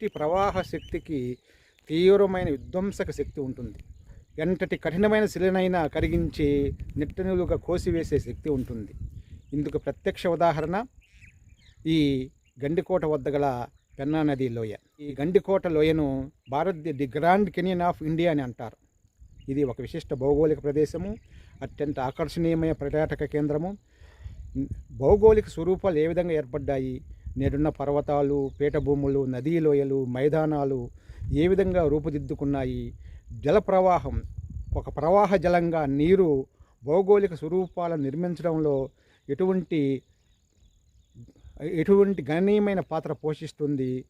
శక్తి ప్రవాహ శక్తికి తీవ్రమైన విధ్వంసక శక్తి ఉంటుంది. ఎంతటి కఠినమైన శిలనైనా కరిగించి నిట్టనులుగా కోసివేసే శక్తి ఉంటుంది. ఇందుకు ప్రత్యక్ష ఉదాహరణ ఈ గండికోట వద్ద గల పెన్నా నది లోయ. ఈ Gandikota లోయను Bharat the grand canyon of India అని అంటారు. ఇది ఒక విశిష్ట భౌగోళిక ప్రదేశము అత్యంత ఆకర్షణీయమైన పర్యాటక కేంద్రము. భౌగోళిక స్వరూపాలు ఏ విధంగా ఏర్పడ్డాయి? నేడున్న పర్వతాలు పీఠభూములు నదీ లోయలు మైదానాలు ఏ విధంగా రూపుదిద్దుకున్నాయి? జల ప్రవాహం ఒక ప్రవాహ జలంగా నీరు భౌగోళిక స్వరూపాలను నిర్మించడంలో ఎటువంటి ఎటువంటి గణనీయమైన పాత్ర పోషిస్తుంది?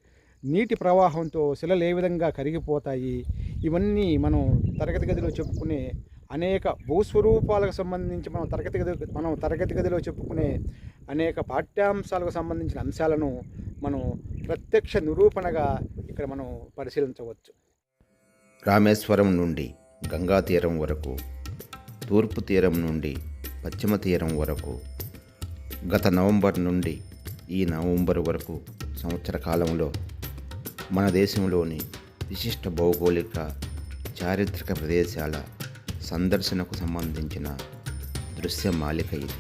నీటి ప్రవాహంతో శిలలు ఏ విధంగా కరిగిపోతాయి? ఇవన్నీ మనం తరగతి గదిలో చెప్పుకునే అనేక భూస్వరూపాలకు సంబంధించి మనం తరగతి గది మనం తరగతి గదిలో చెప్పుకునే అనేక పాఠ్యాంశాలకు సంబంధించిన అంశాలను మనం ప్రత్యక్ష నిరూపణగా ఇక్కడ మనం పరిశీలించవచ్చు. రామేశ్వరం నుండి గంగా తీరం వరకు తూర్పు తీరం నుండి పశ్చిమ తీరం వరకు గత నవంబర్ నుండి ఈ నవంబర్ వరకు సంవత్సర కాలంలో మన దేశంలోని విశిష్ట భౌగోళిక చారిత్రక ప్రదేశాల సందర్శనకు సంబంధించిన దృశ్య మాలిక ఇది.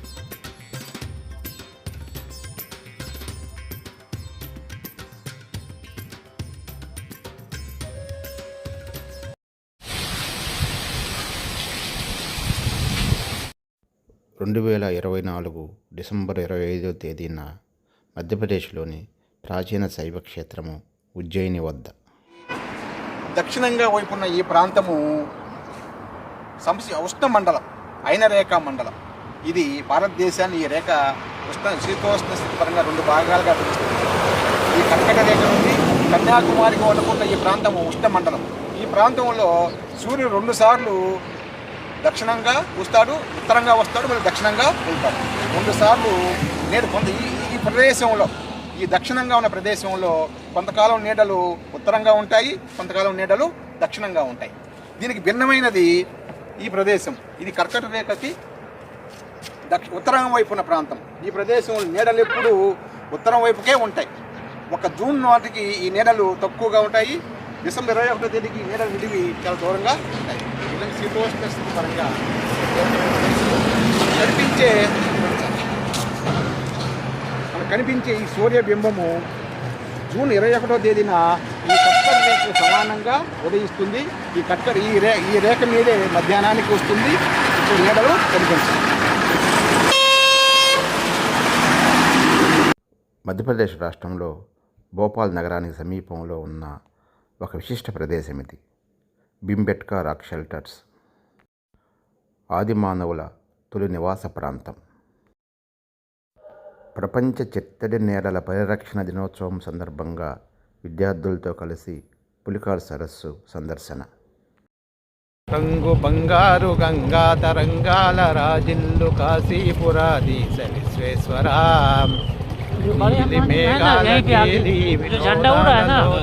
రెండు వేల ఇరవై నాలుగు డిసెంబర్ ఇరవై ఐదో తేదీన మధ్యప్రదేశ్లోని ప్రాచీన శైవ క్షేత్రము ఉజ్జయిని వద్ద. దక్షిణంగా వైపున్న ఈ ప్రాంతము సంశ ఉష్ణ మండలం అయిన రేఖ మండలం. ఇది భారతదేశాన్ని ఈ రేఖ ఉష్ణ శీతోష్ణ స్థితి పరంగా రెండు భాగాలుగా పిలుస్తుంది. ఈ కర్కట రేఖ నుండి కన్యాకుమారికి వదుకున్న ఈ ప్రాంతం ఉష్ణ మండలం. ఈ ప్రాంతంలో సూర్యుడు రెండు సార్లు దక్షిణంగా వస్తాడు ఉత్తరంగా వస్తాడు మళ్ళీ దక్షిణంగా వెళ్తాడు. రెండు సార్లు నేడు కొంత ఈ ప్రదేశంలో ఈ దక్షిణంగా ఉన్న ప్రదేశంలో కొంతకాలం నీడలు ఉత్తరంగా ఉంటాయి కొంతకాలం నీడలు దక్షిణంగా ఉంటాయి. దీనికి భిన్నమైనది ఈ ప్రదేశం. ఇది కర్కట రేఖకి దక్షి ఉత్తరం వైపు ఉన్న ప్రాంతం. ఈ ప్రదేశంలో నీడలు ఎప్పుడు ఉత్తరం వైపుకే ఉంటాయి. ఒక జూన్ నాటికి ఈ నీడలు తక్కువగా ఉంటాయి. డిసెంబర్ ఇరవై ఒకటో తేదీకి ఈ నీడలు విడివి చాలా దూరంగా ఉంటాయి. ఇలాంటి శీతోష్ణ స్థితి పరంగా కనిపించే మనకు కనిపించే ఈ సూర్యబింబము జూన్ ఇరవై ఒకటో తేదీన ఈ రేఖకు సమానంగా ఉదయిస్తుంది. ఈ కట్కర్ ఈ రే ఈ రేఖ మీదే మధ్యాహ్నానికి వస్తుంది. ఇప్పుడు నీడలు కనిపించింది మధ్యప్రదేశ్ రాష్ట్రంలో భోపాల్ నగరానికి సమీపంలో ఉన్న ఒక విశిష్ట ప్రదేశం ఇది. Bhimbetka rock shelters. ఆది మానవుల తొలి నివాస ప్రాంతం. ప్రపంచ చిత్తడి నేలల పరిరక్షణ దినోత్సవం సందర్భంగా విద్యార్థులతో కలిసి పులికార్ సరస్సు సందర్శన. రంగు బంగారు గంగా తరంగాల రాజిల్లు కాశీపురాధీశ విశ్వేశ్వర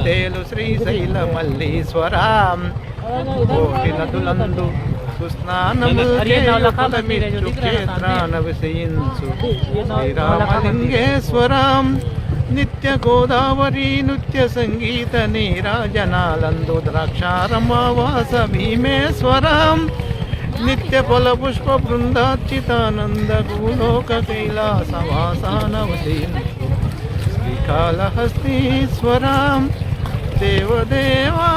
తేలు శ్రీశైల మల్లీశ్వర. కోటి నదులందు సుస్నానము చేయు క్షేత్రాన విషయించు శ్రీరామలింగేశ్వరం. నిత్య గోదావరి నృత్య సంగీత నీరాజనాలందు ద్రాక్షారమవాస భీమేశ్వరం నిత్య ఫల పుష్ప బృందార్చితానంద భూలోక కైలాసవాసానవసీను శ్రీకాళహస్తీశ్వరం దేవదేవా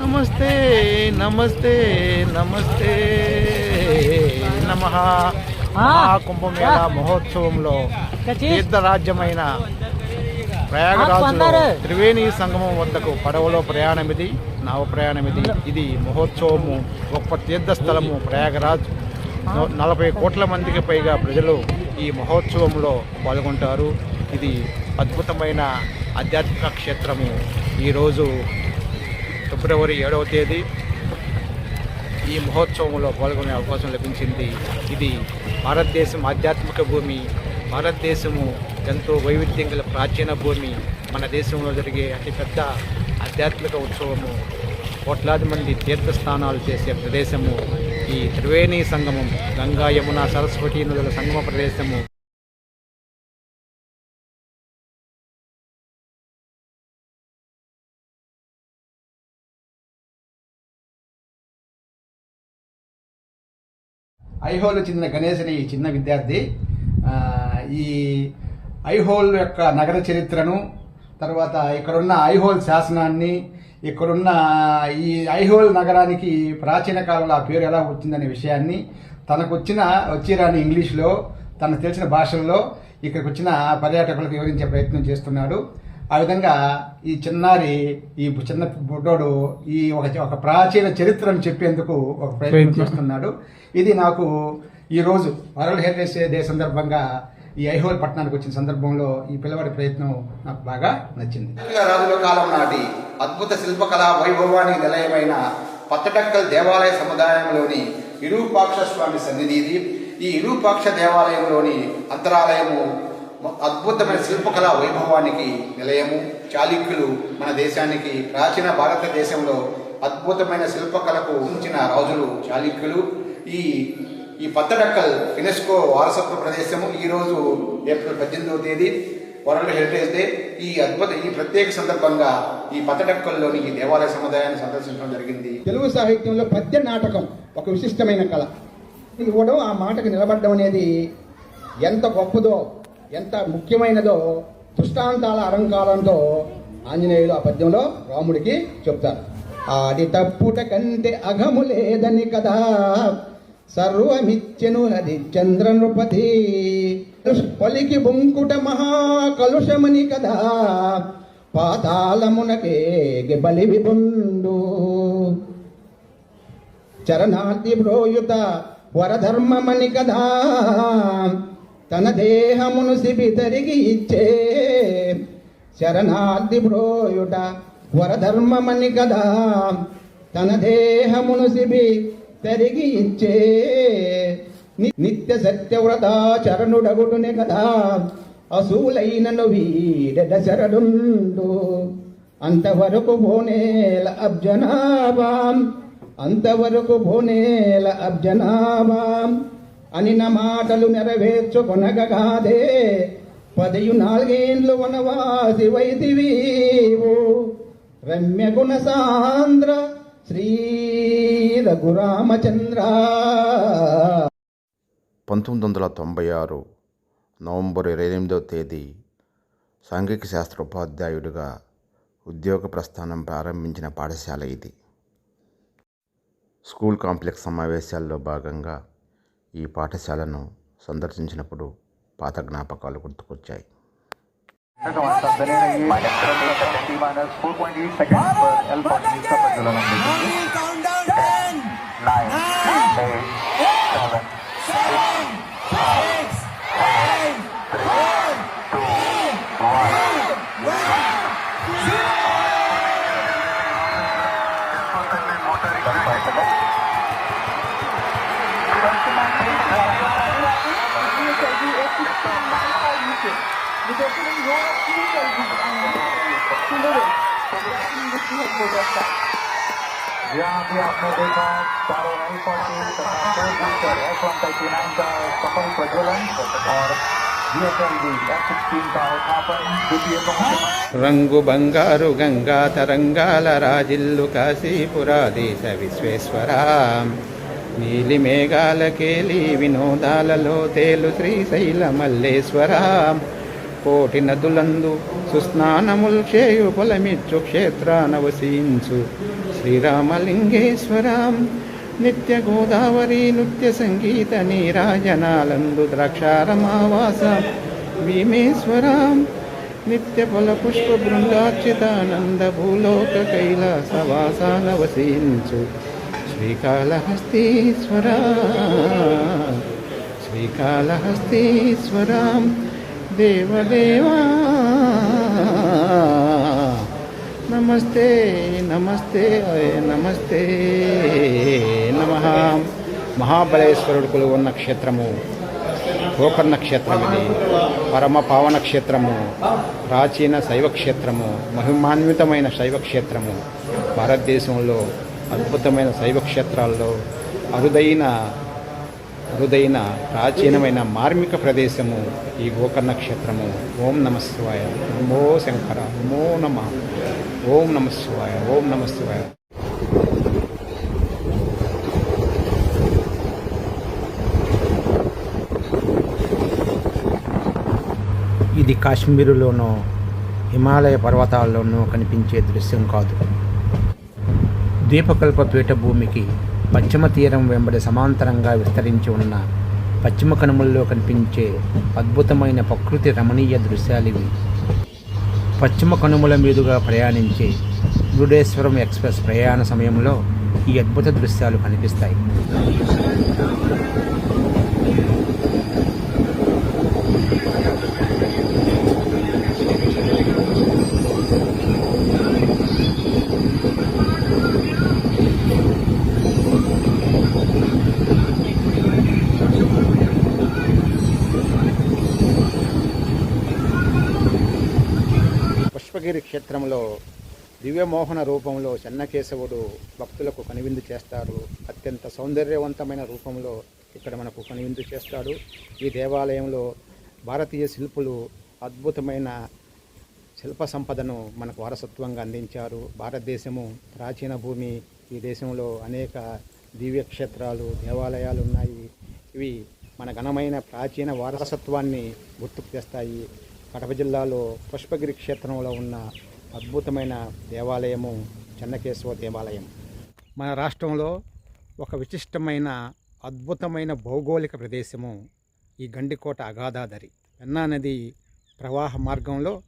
నమస్తే నమస్తే నమస్తే నమ మహాకుంభమేళ మహోత్సవంలో తీర్థరాజ్యమైన ప్రయాగరాజులో త్రివేణి సంగమం వద్దకు పడవలో ప్రయాణం ఇది నావ ప్రయాణం ఇది ఇది మహోత్సవము. గొప్ప తీర్థస్థలము ప్రయాగరాజ్. నలభై కోట్ల మందికి పైగా ప్రజలు ఈ మహోత్సవంలో పాల్గొంటారు. ఇది అద్భుతమైన ఆధ్యాత్మిక క్షేత్రము. ఈరోజు ఫిబ్రవరి ఏడవ తేదీ ఈ మహోత్సవంలో పాల్గొనే అవకాశం లభించింది. ఇది భారతదేశం ఆధ్యాత్మిక భూమి భారతదేశము ఎంతో వైవిధ్యం గల ప్రాచీన భూమి మన దేశంలో జరిగే అతిపెద్ద ఆధ్యాత్మిక ఉత్సవము. కోట్లాది మంది తీర్థస్థానాలు చేసే ప్రదేశము. ఈ త్రివేణి సంగమం గంగా యమున సరస్వతి నదుల సంగమ ప్రదేశము. ఐహోల్ చెందిన గణేష్ అనే ఈ చిన్న విద్యార్థి. ఈ ఐహోల్ యొక్క నగర చరిత్రను తర్వాత ఇక్కడున్న ఐహోల్ శాసనాన్ని ఇక్కడున్న ఈ ఐహోల్ నగరానికి ప్రాచీన కాలంలో ఆ పేరు ఎలా వచ్చిందనే విషయాన్ని తనకు వచ్చిన వచ్చిరాని ఇంగ్లీష్లో తనకు తెలిసిన భాషల్లో ఇక్కడికి వచ్చిన పర్యాటకులకు వివరించే ప్రయత్నం చేస్తున్నాడు. ఆ విధంగా ఈ చిన్నారి ఈ చిన్న బుడ్డోడు ఈ ఒక ఒక ప్రాచీన చరిత్రను చెప్పేందుకు ఒక ప్రయత్నం చేస్తున్నాడు. ఇది నాకు ఈ రోజు వరల్డ్ హెరిటేజ్ డే సందర్భంగా ఈ ఐహోల్ పట్టణానికి వచ్చిన సందర్భంలో ఈ పిల్లవాడి ప్రయత్నం నాకు బాగా నచ్చింది. రాజుల కాలం నాటి అద్భుత శిల్పకళా వైభవానికి నిలయమైన పత్తడక్కల్ దేవాలయ సముదాయంలోని ఇరూపాక్ష స్వామి సన్నిధి ఇది ఈ ఇరూపాక్ష దేవాలయంలోని అంతరాలయము అద్భుతమైన శిల్పకళా వైభవానికి నిలయము చాళుక్యులు మన దేశానికి ప్రాచీన భారతదేశంలో అద్భుతమైన శిల్పకళకు ఉంచిన రాజులు చాళుక్యులు. ఈ ఈ పత్తడక్కల్ యునెస్కో వారసత్వ ప్రదేశము ఈ రోజు ఏప్రిల్ పద్దెనిమిదవ తేదీ వరల్డ్ హెరిటేజ్ డే. ఈ అద్భుత ఈ ప్రత్యేక సందర్భంగా ఈ పత్తడక్కల్లోని ఈ దేవాలయ సముదాయాన్ని సందర్శించడం జరిగింది. తెలుగు సాహిత్యంలో పద్య నాటకం ఒక విశిష్టమైన కళ. ఇవ్వడం ఆ మాటకు నిలబడడం అనేది ఎంత గొప్పదో ఎంత ముఖ్యమైనదో దృష్టాంతాల అలంకారంతో ఆంజనేయులు ఆ పద్యంలో రాముడికి చెప్తారు. ఆది తప్పుట కంటే అఘము లేదని కదా. సర్వమిచ్చెను హరిచంద్ర నృపతి పలికి బొంకుట మహాకలుషమని కదా. పాతాళమునకే బలి విపుండు చరణార్థి బ్రోయుత వరధర్మమని కదా. తన దేహమును సిబి తరిగి ఇచ్చే శరణార్థి బ్రోయుట వరధర్మమని కదా. తన దేహమును సిబి తరిగి ఇచ్చే ని- నిత్య సత్యవ్రత చరణుడగుడునే కదా. అసూలైనను వీడెడ శరణుండు. అంతవరకు భోనేల అబ్జనాభాం అంతవరకు భోనేల అబ్జనాభాం. అనిన మాటలు నెరవేర్చుకొనగగాదే పదయు నాలుగేండ్లు వనవాసి వైదివీవు రమ్య గుణ సాంద్ర శ్రీ రఘురామచంద్ర. పంతొమ్మిది వందల తొంభై ఆరు నవంబర్ ఇరవై ఎనిమిదవ తేదీ సాంఘిక శాస్త్ర ఉపాధ్యాయుడిగా ఉద్యోగ ప్రస్థానం ప్రారంభించిన పాఠశాల ఇది. స్కూల్ కాంప్లెక్స్ సమావేశాల్లో భాగంగా ఈ పాఠశాలను సందర్శించినప్పుడు పాత జ్ఞాపకాలు గుర్తుకొచ్చాయి. Nine, eight, seven, दो booster F one thirty nine का सफल प्रज्वलन और जीएसएलवी एफ सिक्सटीन का उत्थापन द्वितीय को मुख्यमंत्री రంగు బంగారు గంగా తరంగాల రాజిల్లు కాశీపురాదేశ విశ్వేశ్వర నీలి మేఘాల కేలి వినోదాలలో తేలు శ్రీశైల మల్లేశ్వర కోటి నదులందు సుస్నానముల్ చేయు పొలమిచ్చు క్షేత్రాన వసించు శ్రీరామలింగేశ్వర నిత్య గోదావరి నృత్య సంగీత నీరాజనాలందు ద్రాక్షారమావాస. భీమేశ్వరం నిత్య ఫల పుష్ప బృందార్చితానంద భూలోక కైలాసవాసాన వసించు శ్రీకాళహస్తీశ్వరా శ్రీకాళహస్తీశ్వర దేవదేవా. నమస్తే నమస్తే నమస్తే నమ. మహాబలేశ్వరుడు కొలువు ఉన్న క్షేత్రము గోకర్ణ క్షేత్రం ఇది. పరమ పావన క్షేత్రము ప్రాచీన శైవ క్షేత్రము మహిమాన్వితమైన శైవ క్షేత్రము. భారతదేశంలో అద్భుతమైన శైవ క్షేత్రాల్లో అరుదైన అరుదైన ప్రాచీనమైన మార్మిక ప్రదేశము ఈ గోకర్ణ క్షేత్రము ఓం నమస్వాయ నమో శంకర. నమో నమ. ఓం నమస్వాయ ఓం నమస్వాయ ఇది కాశ్మీరులోనో హిమాలయ పర్వతాల్లోనూ కనిపించే దృశ్యం కాదు. దీపకల్ప పీఠభూమికి పశ్చిమ తీరం వెంబడి సమాంతరంగా విస్తరించి ఉన్న పశ్చిమ కనుమల్లో కనిపించే అద్భుతమైన ప్రకృతి రమణీయ దృశ్యాలివి పశ్చిమ కనుమల మీదుగా ప్రయాణించే మురుడేశ్వరం ఎక్స్ప్రెస్ ప్రయాణ సమయంలో ఈ అద్భుత దృశ్యాలు కనిపిస్తాయి పుష్పగిరి క్షేత్రంలో దివ్యమోహన రూపంలో చెన్నకేశవుడు భక్తులకు కనువిందు చేస్తారు. అత్యంత సౌందర్యవంతమైన రూపంలో ఇక్కడ మనకు కనువిందు చేస్తాడు. ఈ దేవాలయంలో భారతీయ శిల్పులు అద్భుతమైన శిల్ప సంపదను మనకు వారసత్వంగా అందించారు. భారతదేశము ప్రాచీన భూమి. ఈ దేశంలో అనేక దివ్యక్షేత్రాలు దేవాలయాలు ఉన్నాయి. ఇవి మన ఘనమైన ప్రాచీన వారసత్వాన్ని గుర్తుకు తెస్తాయి. కడప జిల్లాలో పుష్పగిరి క్షేత్రంలో ఉన్న అద్భుతమైన దేవాలయము చెన్నకేశవ దేవాలయం. మన రాష్ట్రంలో ఒక విశిష్టమైన అద్భుతమైన భౌగోళిక ప్రదేశము ఈ గండికోట అగాధాదరి. పెన్నా నది ప్రవాహ మార్గంలో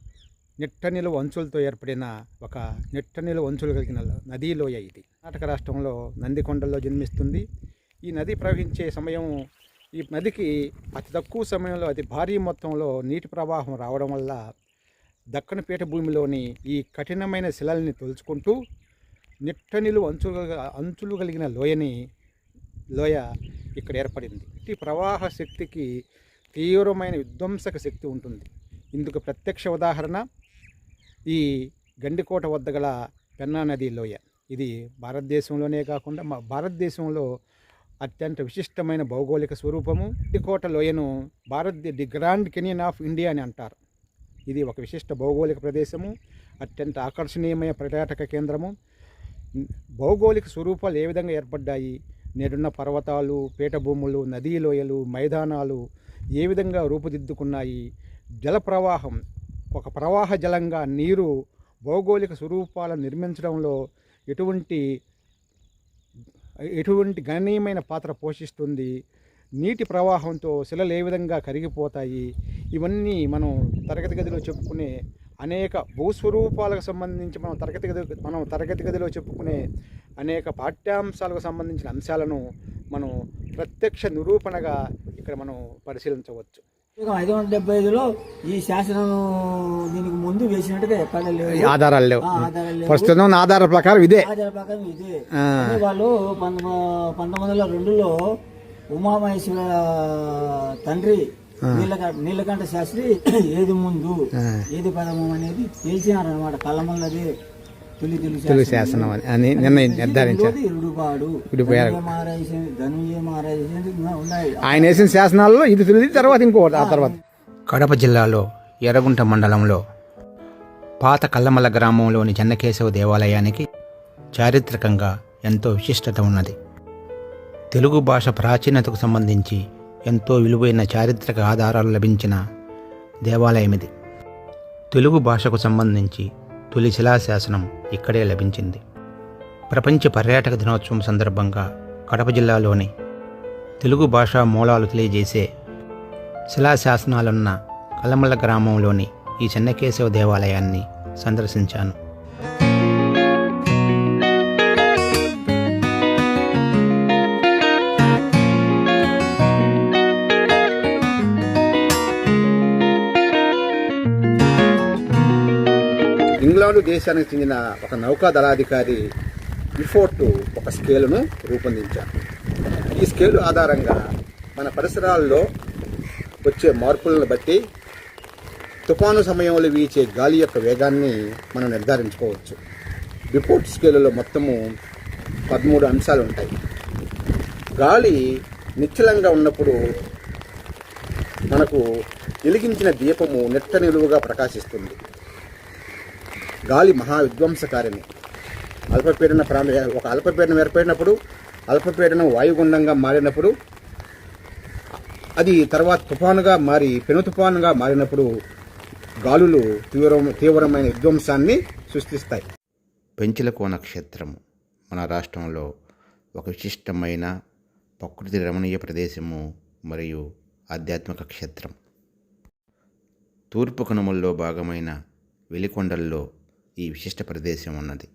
నిట్టనిలు అంచులతో ఏర్పడిన ఒక నిట్టనిలు అంచులు కలిగిన నదీలోయ ఇది. కర్ణాటక రాష్ట్రంలో నందికొండలో జన్మిస్తుంది. ఈ నది ప్రవహించే సమయం ఈ నదికి అతి తక్కువ సమయంలో అతి భారీ మొత్తంలో నీటి ప్రవాహం రావడం వల్ల దక్కన పీఠభూమిలోని ఈ కఠినమైన శిలల్ని తొలుచుకుంటూ నిట్టనిలు అంచు అంచులు కలిగిన లోయని లోయ ఇక్కడ ఏర్పడింది. ఈ ప్రవాహ శక్తికి తీవ్రమైన విధ్వంసక శక్తి ఉంటుంది. ఇందుకు ప్రత్యక్ష ఉదాహరణ ఈ గండికోట వద్ద గల పెన్నా నది లోయ. ఇది భారతదేశంలోనే కాకుండా మా భారతదేశంలో అత్యంత విశిష్టమైన భౌగోళిక స్వరూపము ఈ కోట లోయను Bharat the grand canyon of India అని అంటారు. ఇది ఒక విశిష్ట భౌగోళిక ప్రదేశము అత్యంత ఆకర్షణీయమైన పర్యాటక కేంద్రము. భౌగోళిక స్వరూపాలు ఏ విధంగా ఏర్పడ్డాయి? నేడున్న పర్వతాలు పీఠభూములు నదీ లోయలు మైదానాలు ఏ విధంగా రూపుదిద్దుకున్నాయి? జల ప్రవాహం ఒక ప్రవాహ జలంగా నీరు భౌగోళిక స్వరూపాలను నిర్మించడంలో ఎటువంటి ఎటువంటి గణనీయమైన పాత్ర పోషిస్తుంది? నీటి ప్రవాహంతో శిలలు ఏ విధంగా కరిగిపోతాయి? ఇవన్నీ మనం తరగతి గదిలో చెప్పుకునే అనేక భూస్వరూపాలకు సంబంధించి మనం తరగతి గది మనం తరగతి గదిలో చెప్పుకునే అనేక పాఠ్యాంశాలకు సంబంధించిన అంశాలను మనం ప్రత్యక్ష నిరూపణగా ఇక్కడ మనం పరిశీలించవచ్చు. ఐదు వందల డెబ్బై ఐదులో ఈ శాసనం దీనికి ముందు వేసినట్టుగా ఎక్కడ లేవు. ఆధారాలు లేవు. ఆధారాలు. ప్రస్తుతం ఆధార ప్రకారం ఇదే. ఆధార ప్రకారం ఇదే. కానీ వాళ్ళు పంతొమ్మిది వందల రెండులో ఉమామహేశ్వర తండ్రి నీలక నీలకంఠ శాస్త్రి ఏది ముందు ఏది పదము అనేది తేల్చినారు అనమాట కళ్ళమల్లది తొలి తొలి తెలుగు శాసనం అని అని నిర్ణయం నిర్ధారించారు. విడిపోయారు. ఆయన వేసిన శాసనాల్లో ఇది తెలియదు తర్వాత ఇంకోటి ఆ తర్వాత. కడప జిల్లాలో ఎర్రగుంట మండలంలో పాత కల్లమల్ల గ్రామంలోని చెన్నకేశవ దేవాలయానికి చారిత్రకంగా ఎంతో విశిష్టత ఉన్నది. తెలుగు భాష ప్రాచీనతకు సంబంధించి ఎంతో విలువైన చారిత్రక ఆధారాలు లభించిన దేవాలయం ఇది తెలుగు భాషకు సంబంధించి తొలి శిలాశాసనం ఇక్కడే లభించింది. ప్రపంచ పర్యాటక దినోత్సవం సందర్భంగా కడప జిల్లాలోని తెలుగు భాషా మూలాలు తెలియజేసే శిలాశాసనాలున్న కలమల్ల గ్రామంలోని ఈ చెన్నకేశవ దేవాలయాన్ని సందర్శించాను. ఇంగ్లాండ్ దేశానికి చెందిన ఒక నౌకా దళాధికారి ఇఫోర్ట్ ఒక స్కేలును రూపొందించారు. ఈ స్కేలు ఆధారంగా మన పరిసరాల్లో వచ్చే మార్పులను బట్టి తుఫాను సమయంలో వీచే గాలి యొక్క వేగాన్ని మనం నిర్ధారించుకోవచ్చు. రిపోర్ట్ స్కేలులో మొత్తము పదమూడు అంశాలు ఉంటాయి. గాలి నిశ్చలంగా ఉన్నప్పుడు మనకు వెలిగించిన దీపము నిట్ట నిలువుగా ప్రకాశిస్తుంది. గాలి మహా విధ్వంసకారిణి అల్పపీడన ప్రాంత ఒక అల్పపీడనం ఏర్పడినప్పుడు అల్పపీడనం వాయుగుండంగా మారినప్పుడు అది తర్వాత తుఫానుగా మారి పెను తుఫానుగా మారినప్పుడు గాలులు తీవ్ర తీవ్రమైన విధ్వంసాన్ని సృష్టిస్తాయి. పెంచలకోన క్షేత్రము మన రాష్ట్రంలో ఒక విశిష్టమైన ప్రకృతి రమణీయ ప్రదేశము మరియు ఆధ్యాత్మిక క్షేత్రం. తూర్పు కనుమల్లో భాగమైన వెలికొండల్లో ఈ విశిష్ట ప్రదేశం ఉన్నది.